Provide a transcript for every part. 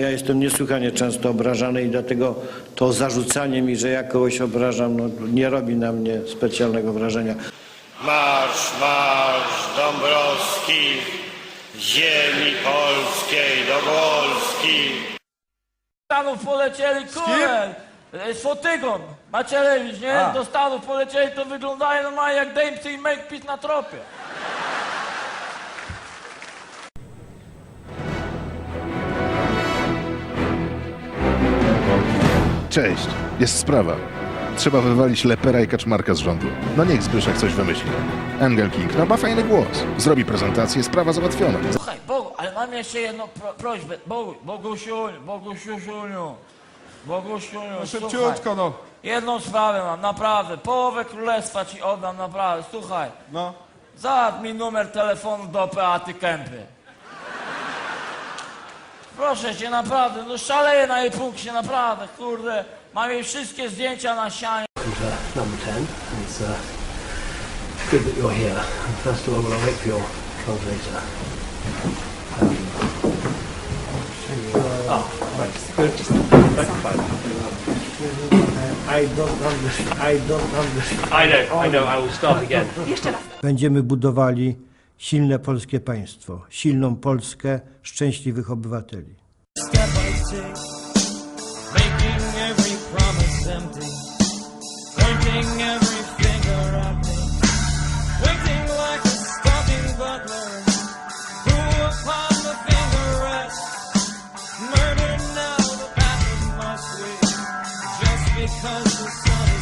Ja jestem niesłychanie często obrażany i dlatego to zarzucanie mi, że ja kogoś obrażam, no, nie robi na mnie specjalnego wrażenia. Marsz, marsz Dąbrowski, ziemi polskiej do Polski. Stanów polecieli, kurde, e, z Fotygon, Macierewicz, nie? Do Stanów polecieli, to wyglądają normalnie jak Dębcy i Makepeace na tropie. Cześć, jest sprawa. Trzeba wywalić Lepera i Kaczmarka z rządu. No niech Zbyszek coś wymyśli. Engel King, no ma fajny głos. Zrobi prezentację, sprawa załatwiona. Słuchaj, Bogu, ale mam jeszcze jedną pro, prośbę. Bogu, Bogusiuniu, Bogusiuniu, Bogusiuniu, No słuchaj. szybciutko, no. Jedną sprawę mam, naprawdę. Połowę królestwa ci oddam, naprawdę. Słuchaj, No. załatw mi numer telefonu do Beaty Kępy. Proszę cię, naprawdę, no szaleję na jej punkcie, naprawdę, kurde. Mam jej wszystkie zdjęcia na ścianie. welcome to number 10. and It's uh, good that you're here. And first of all, I'll wait for your translator. Um, oh, right. I don't understand. I don't understand. I know, I know. I will start again. Będziemy budowali silne polskie państwo, silną Polskę szczęśliwych obywateli. step I take,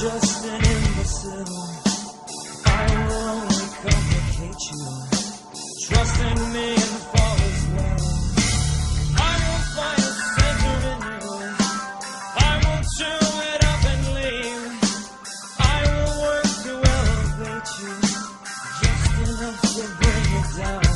just an imbecile. I will only complicate you. Trust in me and fall as well. I will find a center in you. I will chew it up and leave. I will work to elevate you. Just enough to bring you down.